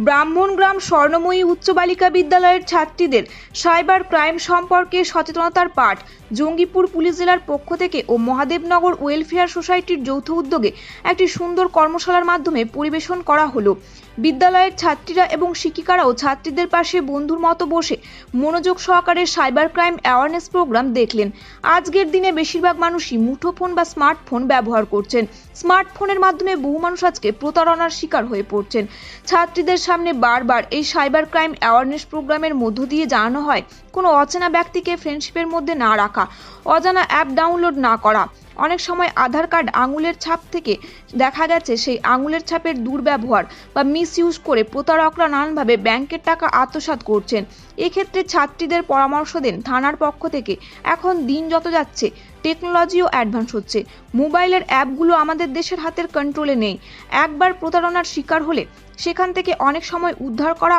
ব্রাহ্মণগ্রাম স্বর্ণময়ী উচ্চ বালিকা বিদ্যালয়ের ছাত্রীদের সাইবার ক্রাইম সম্পর্কে সচেতনতার পাঠ জঙ্গিপুর পুলিশ জেলার পক্ষ থেকে ও মহাদেবনগর ওয়েলফেয়ার সোসাইটির যৌথ উদ্যোগে একটি সুন্দর কর্মশালার মাধ্যমে পরিবেশন করা হলো। বিদ্যালয়ের ছাত্রীরা এবং শিক্ষিকারাও ছাত্রীদের পাশে বন্ধুর মতো বসে মনোযোগ সহকারে সাইবার ক্রাইম অ্যাওয়ারনেস প্রোগ্রাম দেখলেন। আজকের দিনে বেশিরভাগ মানুষই মুঠোফোন বা স্মার্টফোন ব্যবহার করছেন। স্মার্টফোনের মাধ্যমে বহু মানুষ আজকে প্রতারণার শিকার হয়ে পড়ছেন। ছাত্রীদের সামনে বারবার এই সাইবার ক্রাইম অ্যাওয়ারনেস প্রোগ্রামের মধ্য দিয়ে জানানো হয়। কোনো অচেনা ব্যক্তিকে ফ্রেন্ডশিপের মধ্যে না রাখা, অজানা অ্যাপ ডাউনলোড না করা অনেক সময় আধার কার্ড আঙুলের ছাপ থেকে দেখা গেছে সেই আঙুলের ছাপের দুর্ব্যবহার বা মিস ইউজ করে প্রতারকরা নানানভাবে ব্যাংকের টাকা আত্মসাৎ করছেন। এক্ষেত্রে ছাত্রীদের পরামর্শ দেন থানার পক্ষ থেকে। এখন দিন যত যাচ্ছে টেকনোলজিও অ্যাডভান্স হচ্ছে। মোবাইলের অ্যাপগুলো আমাদের দেশের হাতের কন্ট্রোলে নেই। একবার প্রতারণার শিকার হলে সেখান থেকে অনেক সময় উদ্ধার করা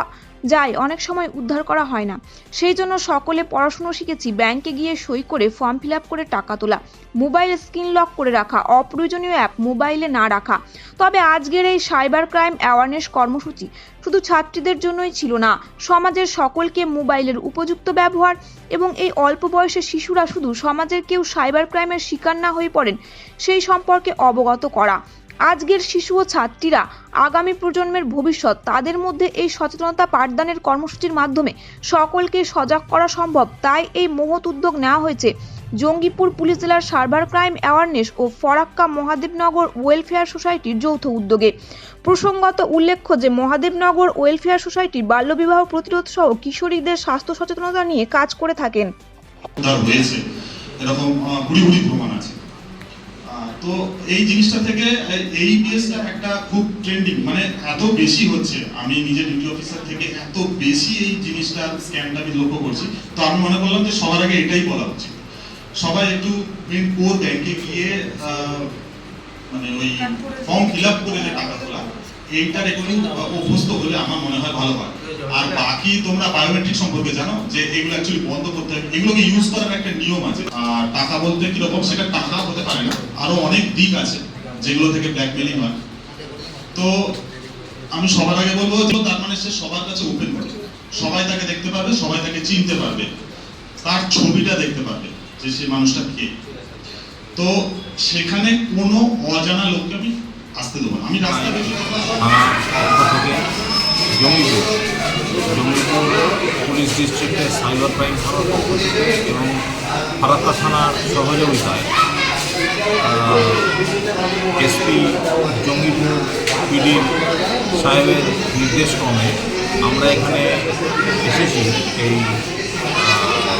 যায়, অনেক সময় উদ্ধার করা হয় না। সেই জন্য সকলে পড়াশুনো শিখেছি ব্যাংকে গিয়ে সই করে ফর্ম ফিল করে টাকা তোলা মোবাইল স্ক্রিন লক করে রাখা, অপ্রয়োজনীয় অ্যাপ মোবাইলে না রাখা। তবে আজকের এই সাইবার ক্রাইম অ্যাওয়ারনেস কর্মসূচি শুধু ছাত্রীদের জন্যই ছিল না, সমাজের সকলকে মোবাইলের উপযুক্ত ব্যবহার এবং এই অল্প বয়সের শিশুরা শুধু সমাজের কেউ সাইবার ক্রাইমের শিকার না হয়ে পড়েন, সেই সম্পর্কে অবগত করা। আজকের শিশু ও ছাত্রীরা আগামী প্রজন্মের ভবিষ্যৎ, তাদের মধ্যে এই সচেতনতা পাঠদানের কর্মসূচির মাধ্যমে সকলকে সজাগ করা সম্ভব। তাই এই মহৎ উদ্যোগ নেওয়া হয়েছে জঙ্গিপুর পুলিশ জেলার সার্ভার ক্রাইম অ্যাওয়ারনেস ও ফরাক্কা মহাদেবনগর ওয়েলফেয়ার সোসাইটির যৌথ উদ্যোগে। প্রসঙ্গত উল্লেখ্য যে, মহাদেবনগর ওয়েলফেয়ার সোসাইটি বাল্যবিবাহ প্রতিরোধ সহ কিশোরীদের স্বাস্থ্য সচেতনতা নিয়ে কাজ করে থাকেন। এরকম কুড়ি কুড়ি প্রমাণ আছে। তো এই জিনিসটা থেকে এই- বিএসটা একটা খুব ট্রেন্ডিং মানে এত বেশি হচ্ছে। আমি নিজে ডিউটি অফিসার থেকে এত বেশি এই জিনিসটা স্ক্যানটা আমি লক্ষ্য করছি। তো আমি মনে করলাম যে সবার আগে এটাই বলা উচিত। সবাই একটু মেন কোর ব্যাংকে গিয়ে মানে ওই ফর্ম ফিল আপ করে যে টাকা। তোলা রেকর্ডিং অভ্যস্ত হলে আমার মনে হয় ভালো হয়। আর বাকি তোমরা বায়োমেট্রিক সম্পর্কে জানো যে এগুলো অ্যাকচুয়ালি বন্ধ করতে হবে এগুলোকে ইউজ করার একটা নিয়ম আছে। আর টাকা বলতে কীরকম সেটা টাকা হতে পারে না। আরও অনেক দিক আছে যেগুলো থেকে ব্ল্যাকমেলিং হয়। তো আমি সবার আগে বলব তার মানে সে সবার কাছে ওপেন করে। সবাই তাকে দেখতে পারবে, সবাই তাকে চিনতে পারবে। তার ছবিটা দেখতে পারবে যে সে মানুষটা কে। তো সেখানে কোনো অজানা লোককে আমি আসতে দেবো আমি রাস্তা বেশি পক্ষ থেকে জঙ্গিপুর জঙ্গিপুর পুলিশ ডিস্ট্রিক্টের সাইবার ক্রাইম থানার পক্ষ থেকে এবং ফারাক্কা থানার সহযোগিতায় এসপি জঙ্গিপুর পিডির সাহেবের নির্দেশক্রমে আমরা এখানে এসেছি এই আহ,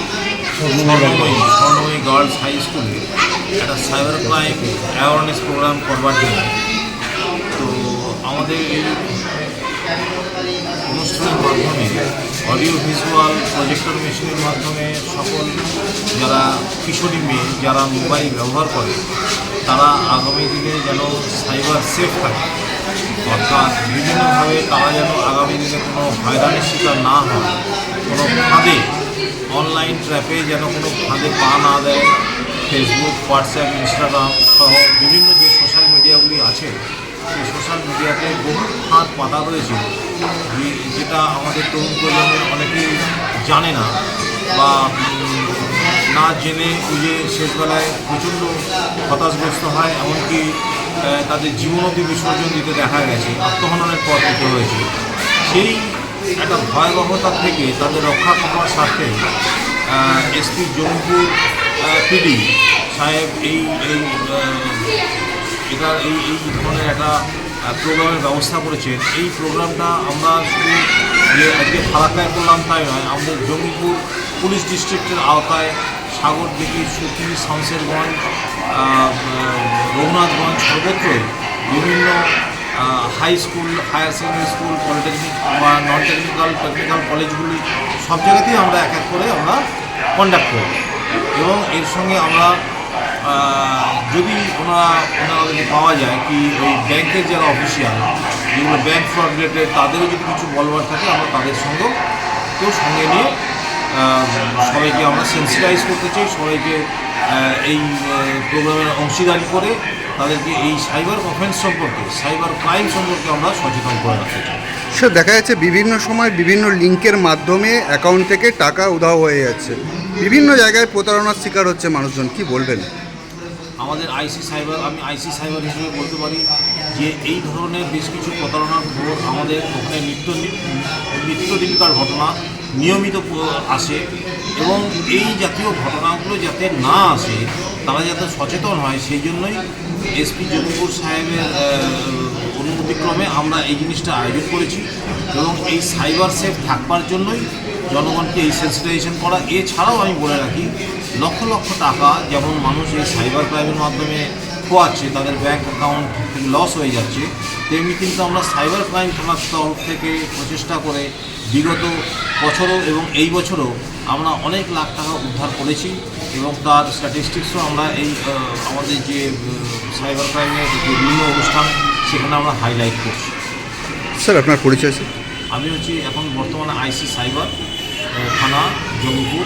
স্বর্ণময়ী স্বর্ণময়ী গার্লস হাই স্কুলে একটা সাইবার ক্রাইম অ্যাওয়ারনেস প্রোগ্রাম করবার জন্য। আমাদের এই অনুষ্ঠানের মাধ্যমে অডিও ভিজুয়াল প্রজেক্টর মেশিনের মাধ্যমে সকল যারা কিশোরী মেয়ে, যারা মোবাইল ব্যবহার করে, তারা আগামী দিনে যেন সাইবার সেফ থাকে। অর্থাৎ বিভিন্নভাবে তারা যেন আগামী দিনে কোনো হয়রানির শিকার না হয়, কোনো ফাঁদে অনলাইন ট্র্যাপে যেন কোনো ফাঁদে পা না দেয়। ফেসবুক হোয়াটসঅ্যাপ ইনস্টাগ্রাম সহ বিভিন্ন যে সোশ্যাল মিডিয়াগুলি আছে সেই সোশ্যাল মিডিয়াতে বহু ফাঁদ পাতা রয়েছে। যেটা আমাদের তরুণ প্রজন্মের অনেকেই জানে না বা না জেনে যে শেষবেলায় প্রচণ্ড হতাশগ্রস্ত হয়, এমনকি তাদের জীবনতি বিসর্জন দিতে দেখা গেছে, আত্মহননের পথ দিতে হয়েছে। সেই একটা ভয়াবহতার থেকে তাদের রক্ষা করার স্বার্থে এসপি জঙ্গিপুর পিডি সাহেব এই এই এটা, এই এই ধরনের একটা প্রোগ্রামের ব্যবস্থা করেছেন এই প্রোগ্রামটা আমরা শুধু যে আজকে ফারাক্কায় করলাম তাই নয় আমাদের জঙ্গিপুর পুলিশ ডিস্ট্রিক্টের আওতায় সাগরদিঘি সুতি আহ, রঘুনাথগঞ্জ সর্বত্রই বিভিন্ন high school higher secondary school polytechnic বা নন টেকনিক্যাল টেকনিক্যাল কলেজগুলি সব জায়গাতেই আমরা এক এক করে আমরা কন্ডাক্ট করি। এবং এর সঙ্গে আমরা যদি ওনারা ওনাদেরকে পাওয়া যায় কি ওই ব্যাংকের যারা অফিসিয়াল যেগুলো ব্যাংক ফ্রড রিলেটেড তাদেরও যদি কিছু বলবার থাকে, আমরা তাদের সঙ্গেও কেউ সঙ্গে নিয়ে সবাইকে আমরা সেন্সিটাইজ করতে চাই, সবাইকে এই প্রোগ্রামের অংশীদারি করে তাদেরকে এই সাইবার অফেন্স সম্পর্কে সাইবার ক্রাইম সম্পর্কে আমরা সচেতন করে রাখতে চাই। সে দেখা যাচ্ছে বিভিন্ন সময় বিভিন্ন লিঙ্কের মাধ্যমে অ্যাকাউন্ট থেকে টাকা উধাও হয়ে যাচ্ছে। বিভিন্ন জায়গায় প্রতারণার শিকার হচ্ছে মানুষজন, কি বলবেন? আমাদের আইসি সাইবার, আমি আইসি সাইবার হিসেবে বলতে পারি যে এই ধরনের বেশ কিছু প্রতারণার খবর আমাদের ওখানে নিত্য নিত্যদিনকার ঘটনা নিয়মিত আসে এবং এই জাতীয় ঘটনাগুলো যাতে না আসে, তারা যাতে সচেতন হয়, সেই জন্যই এসপি জমিপুর সাহেবের অনুমতিক্রমে আমরা এই জিনিসটা আয়োজন করেছি এবং এই সাইবার সেফ থাকবার জন্যই জনগণকে এই সেন্সিটাইজেশন করা। এছাড়াও আমি বলে রাখি লক্ষ লক্ষ টাকা যেমন মানুষ এই সাইবার ক্রাইমের মাধ্যমে খোয়াচ্ছে তাদের ব্যাংক অ্যাকাউন্ট লস হয়ে যাচ্ছে তেমনি কিন্তু আমরা সাইবার ক্রাইম থানার তরফ থেকে প্রচেষ্টা করে বিগত বছরও এবং এই বছরও আমরা অনেক লাখ টাকা উদ্ধার করেছি এবং তার স্ট্যাটিস্টিক্সও আমরা এই আমাদের যে সাইবার ক্রাইমের যে বিভিন্ন অনুষ্ঠান সেখানে আমরা হাইলাইট করছি। স্যার আপনার পরিচয় স্যার? আমি হচ্ছি এখন বর্তমানে আইসি সাইবার থানা জঙ্গিপুর।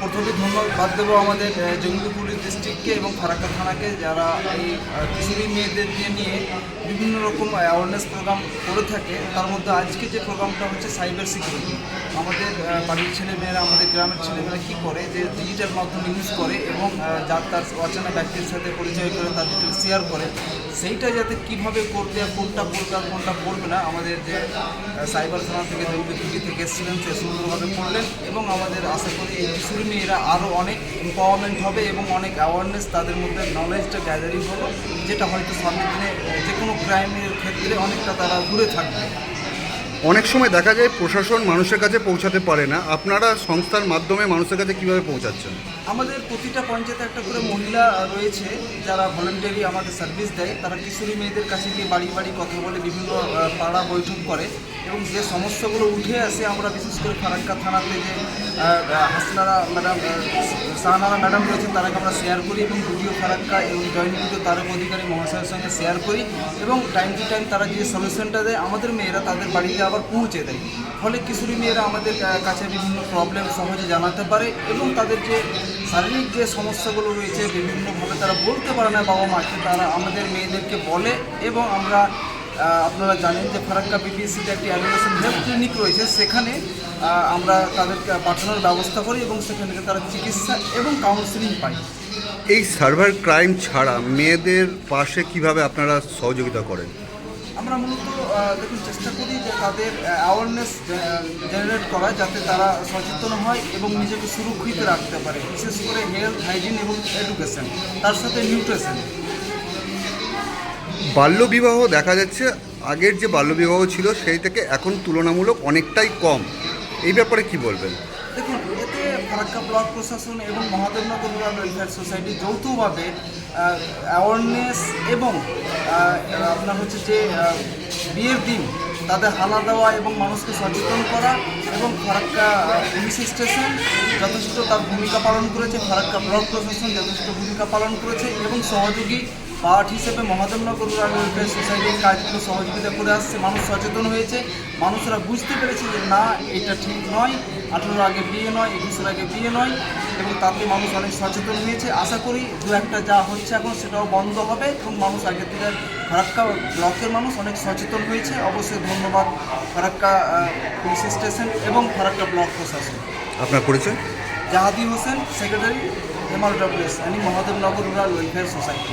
প্রথমে ধন্যবাদ দেবো আমাদের জঙ্গিপুর ডিস্ট্রিক্টকে এবং ফারাক্কা থানাকে যারা এই কিশোরী মেয়েদেরকে নিয়ে বিভিন্ন রকম অ্যাওয়ারনেস প্রোগ্রাম করে থাকে, তার মধ্যে আজকে যে প্রোগ্রামটা হচ্ছে সাইবার সিকিউরিটি আমাদের বাড়ির ছেলেমেয়েরা, আমাদের গ্রামের ছেলেমেয়েরা কী করে? যে ডিজিটাল মাধ্যম ইউজ করে এবং যার, তার অচেনা ব্যক্তির সাথে পরিচয় করে ডিটেল শেয়ার করে। সেইটা যাতে কীভাবে করবে আর কোনটা করবে আর কোনটা করবে না, আমাদের যে সাইবার থানা থেকে জঙ্গিপুরি থেকে এসেছিলেন সে সুন্দরভাবে করলেন এবং আমাদের আশা করি এই মেয়েরা আরও অনেক এম্পাওয়ারমেন্ট হবে এবং অনেক অ্যাওয়ারনেস তাদের মধ্যে নলেজটা গ্যাদারিং হলো যেটা হয়তো সামনের দিনে যে কোনো ক্রাইমের ক্ষেত্রে অনেকটা তারা দূরে থাকবে। অনেক সময় দেখা যায় প্রশাসন মানুষের কাছে পৌঁছাতে পারে না। আপনারা সংস্থার মাধ্যমে মানুষের কাছে কীভাবে পৌঁছাচ্ছেন? আমাদের প্রতিটা পঞ্চায়েতে একটা করে মহিলা রয়েছে, যারা ভলেন্টারি আমাদের সার্ভিস দেয়। তারা কিশোরী মেয়েদের কাছে গিয়ে বাড়ি বাড়ি কথা বলে বিভিন্ন পাড়া বৈঠক করে। এবং যে সমস্যাগুলো উঠে আসে আমরা বিশেষ করে ফারাক্কা থানাতে যে হাসনারা ম্যাডাম সাহানারা ম্যাডাম রয়েছেন, তারাকে আমরা শেয়ার করি এবং ভিডিও ফারাক্কা এবং জয়েন্ট ভিডিও তারক অধিকারী মহাশয়ের সঙ্গে শেয়ার করি এবং টাইম টু টাইম তারা যে সলিউশনটা দেয়, আমাদের মেয়েরা তাদের বাড়িতে আবার পৌঁছে দেয়। ফলে কিশোরী মেয়েরা আমাদের কাছে বিভিন্ন প্রবলেম সহজে জানাতে পারে এবং তাদের যে শারীরিক যে সমস্যাগুলো রয়েছে, বিভিন্নভাবে তারা বলতে পারে না বাবা মাকে তারা আমাদের মেয়েদেরকে বলে এবং আমরা আপনারা জানেন যে ফারাক্কা বিপিএসসিতে একটি অ্যাডুকেশন হেলথ ক্লিনিক রয়েছে। সেখানে আমরা তাদেরকে পাঠানোর ব্যবস্থা করি এবং সেখান থেকে তারা চিকিৎসা এবং কাউন্সিলিং পায়। এই সার্ভার ক্রাইম ছাড়া মেয়েদের পাশে কীভাবে আপনারা সহযোগিতা করেন? আমরা মূলত দেখুন চেষ্টা করি যে তাদের অ্যাওয়ারনেস জেনারেট করা যাতে তারা সচেতন হয় এবং নিজেকে সুরক্ষিত রাখতে পারে। বিশেষ করে হেলথ হাইজিন এবং এডুকেশন তার সাথে নিউট্রিশন বাল্যবিবাহ দেখা যাচ্ছে, আগের যে বাল্যবিবাহ ছিল সেই থেকে এখন তুলনামূলক অনেকটাই কম। এই ব্যাপারে কি বলবেন? দেখুন, এতে ফারাক্কা ব্লক প্রশাসন এবং মহাদেবনগর রুরাল ওয়েলফেয়ার সোসাইটি যৌথভাবে অ্যাওয়ারনেস এবং আপনার হচ্ছে যে বিয়ের দিন তাদের হানা দেওয়া এবং মানুষকে সচেতন করা এবং ফারাক্কা পুলিশ স্টেশন যথেষ্ট তার ভূমিকা পালন করেছে, ফারাক্কা ব্লক প্রশাসন যথেষ্ট ভূমিকা পালন করেছে এবং সহযোগী পার্ট হিসেবে মহাদেবনগর রুরাল ওয়েলফেয়ার সোসাইটির কাজগুলো সহযোগিতা করে আসছে। মানুষ সচেতন হয়েছে। মানুষরা বুঝতে পেরেছে যে না এটা ঠিক নয়। আঠেরোর আগে বিয়ে নয় একুশের আগে বিয়ে নয় এবং তাতে মানুষ অনেক সচেতন হয়েছে। আশা করি দু একটা যা হচ্ছে এখন সেটাও বন্ধ হবে এবং মানুষ আগের থেকে ফারাক্কা ব্লকের মানুষ অনেক সচেতন হয়েছে। অবশ্যই ধন্যবাদ ফারাক্কা পুলিশ স্টেশন এবং ফারাক্কা ব্লক প্রশাসন। আপনার পরিচয়? জাহাদি হোসেন সেক্রেটারি এমআরডব্লিউএস মানে মহাদেবনগর রুরাল ওয়েলফেয়ার সোসাইটি।